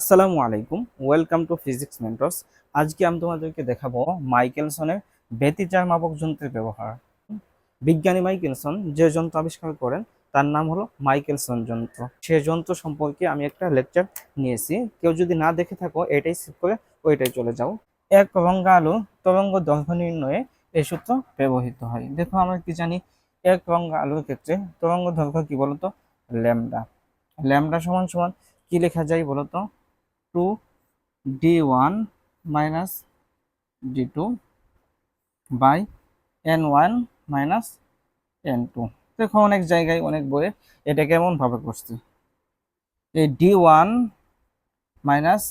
আসসালামু আলাইকুম। Welcome to physics mentors আজকে আমি তোমাদেরকে দেখাবো মাইকেলসনের ব্যতিচার মাপক যন্ত্রের ব্যবহার। বিজ্ঞানী মাইকেলসন যে যন্ত্র আবিষ্কার করেন, তার নাম হলো মাইকেলসন যন্ত্র। সে যন্ত্র সম্পর্কে আমি একটা লেকচার নিয়েছি। কেউ যদি না দেখে থাকো, এটাই সেভ করে ওইটাই চলে যাও। এক রঙ্গা আলো তরঙ্গ দৈর্ঘ্য নির্ণয়ে এই সূত্র ব্যবহৃত হয়। দেখো আমরা কি জানি, এক রঙ্গা আলোর ক্ষেত্রে তরঙ্গ দৈর্ঘ্য কি বলতো? ল্যামডা। ল্যামডা সমান সমান কি লেখা যায় বলতো? Two D one minus D two by N one minus N two. দেখো অনেক জায়গায় অনেক বইয়ে এটা কেমন ভাবে করছে? এই D one minus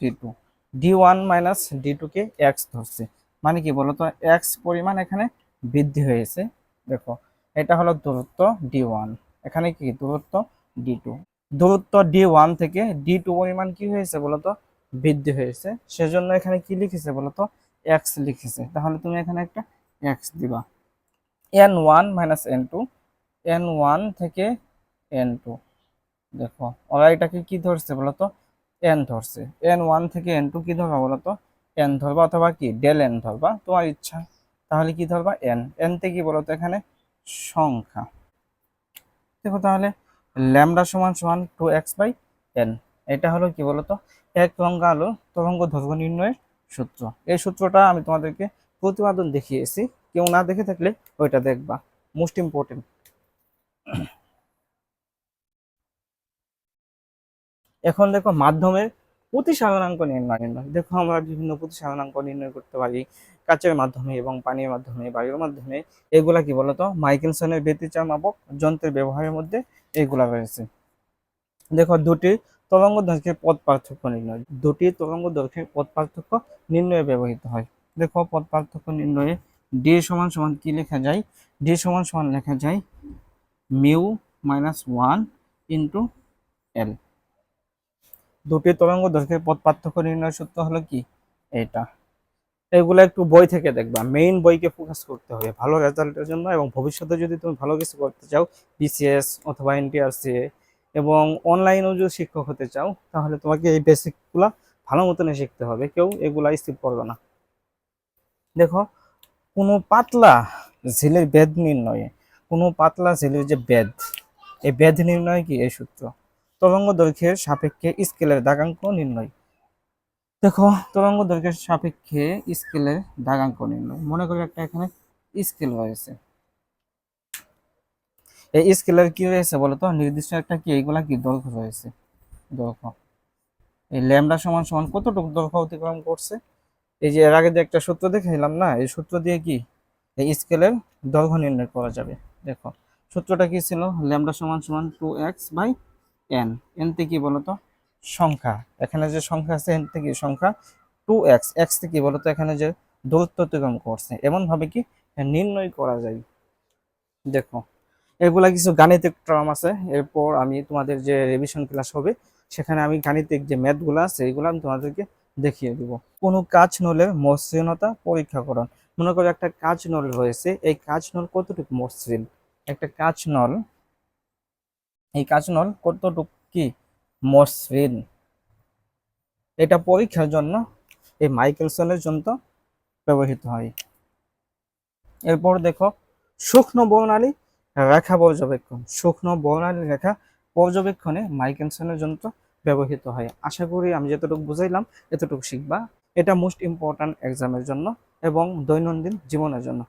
D two. D one minus D টুকে এক্স ধরছে। মানে কি বলতো? এক্স পরিমাণ এখানে বৃদ্ধি হয়েছে। দেখো, এটা হলো দূরত্ব ডি ওয়ান। এখানে কি দূরত্ব? D two. দূরত্ব ডি ওয়ান থেকে ডি টু পরিমাণ কি হয়েছে বলতো? বৃদ্ধি হয়েছে। সেজন্য এখানে কি লিখেছে বলতো? এক্স লিখেছে। তাহলে তুমি এখানে একটা এক্স দিবা। N one minus N two N one থেকে এন টু দেখো, ওরা এটাকে কি ধরছে বলতো? এন ধরছে। এন ওয়ান থেকে এন টু কি ধরবা বলতো? এন ধরবা অথবা কি? ডেল এন ধরবা। তোমার ইচ্ছা। তাহলে কি ধরবা? এন এন থেকে কি বলতো? এখানে সংখ্যা। দেখো তাহলে ল্যামডা সমান সমান টু এক্স বাই এন এটা হলো কি বলতো? এক তরঙ্গ আলো তরঙ্গ ধর্ম নির্ণয়ের সূত্র। এই সূত্রটা আমি তোমাদেরকে প্রতিপাদন দেখিয়েছি। কেউ না দেখে থাকলে ওইটা দেখবা। মোস্ট ইম্পর্টেন্ট এখন দেখো মাধ্যমের প্রতি সাধারণাঙ্ক নির্ণয় নির্ণয়। দেখো, আমরা বিভিন্ন প্রতি সাধারণাঙ্ক নির্ণয় করতে পারি। কাচের মাধ্যমে এবং পানির মাধ্যমে, বায়ুর মাধ্যমে। এগুলা কি বলতো? মাইকেলসনের ব্যতিচার মাপক যন্ত্রের ব্যবহারের মধ্যে এগুলা রয়েছে। দেখো, দুটি তরঙ্গ দৈর্ঘ্যের পথ পার্থক্য নির্ণয়। দুটি তরঙ্গ দৈর্ঘ্যের পথ পার্থক্য নির্ণয়ে ব্যবহৃত হয়। দেখো, পথ পার্থক্য নির্ণয়ে ডি সমান সমান কি লেখা যায়? ডি সমান সমান লেখা যায় mu minus one into L. দুটি তরঙ্গ দৈর্ঘ্যের পথ পার্থক্য নির্ণয় সূত্র হলো কি? এটা। এগুলো একটু বই থেকে দেখবা। মেইন বইকে ফোকাস করতে হবে। ভালো রেজাল্টের জন্য এবং ভবিষ্যতে যদি তুমি ভালো কিছু করতে চাও বিসিএস অথবা এনটিআরসি এবং অনলাইনেও যদি শিক্ষক হতে চাও, তাহলে তোমাকে এই বেসিকগুলা ভালো মতনে শিখতে হবে। কেউ এগুলা স্কিপ করবে না। দেখো, কোনো পাতলা ঝিলের বেদ নির্ণয়ে, কোনো পাতলা ঝিলের যে বেদ, এই বেদ নির্ণয় কি? এই সূত্র। তরঙ্গ দৈর্ঘ্যের সাপেক্ষে স্কেলের দাগাঙ্ক নির্ণয়। দেখো, তরঙ্গ দৈর্ঘ্যের সাপেক্ষে স্কেলের দাগাঙ্ক নির্ণয়। মনে করি একটা এখানে স্কেল রয়েছে। এই স্কেলের কি রয়েছে বলতো? নির্দিষ্ট একটা কি? এইগুলা কি দৈর্ঘ্য রয়েছে? দৈর্ঘ্য। এই ল্যামডা সমান সমান কতটুকু দৈর্ঘ্য অতিক্রম করছে? এই যে এর আগে যে একটা সূত্র দেখাইলাম না, এই সূত্র দিয়ে কি? এই স্কেলের দৈর্ঘ্য নির্ণয় করা যাবে। দেখো, সূত্রটা কি ছিল? ল্যামডা সমান সমান two X by N N থেকে কি বলতো? সংখ্যা। এখানে যে সংখ্যা আছে এন থেকে সংখ্যা টু এক্স এক্স থেকে বলতো? এখানে যে দূরত্ব অতিক্রম করছে। এমন ভাবে কি নির্ণয় করা যায়? দেখো, এগুলা কিছু গাণিতিক টার্ম আছে। এরপর আমি তোমাদের যে রিভিশন ক্লাস হবে, সেখানে আমি গাণিতিক যে ম্যাথগুলো আছে, এগুলো আমি তোমাদেরকে দেখিয়ে দিব। কোনো কাজ নলে মসৃণতা পরীক্ষা করুন। মনে করো একটা কাজ নল রয়েছে, এই কাজ নল কতটুকু মসৃণ? একটা কাজ নল এই কাজ নল কতটুকু কি মসৃণ? এটা পরীক্ষার জন্য এই মাইকেলসনের যন্ত্র ব্যবহৃত হয়। এরপর দেখো, সূক্ষ্ম বর্ণালী রেখা পর্যবেক্ষণ। সূক্ষ্ম বর্ণালী রেখা পর্যবেক্ষণে মাইকেলসনের যন্ত্র ব্যবহৃত হয়। আশা করি আমি যতটুকু বুঝাইলাম, এতটুকু শিখবা। এটা মোস্ট ইম্পর্ট্যান্ট এক্সামের জন্য এবং দৈনন্দিন জীবনের জন্য।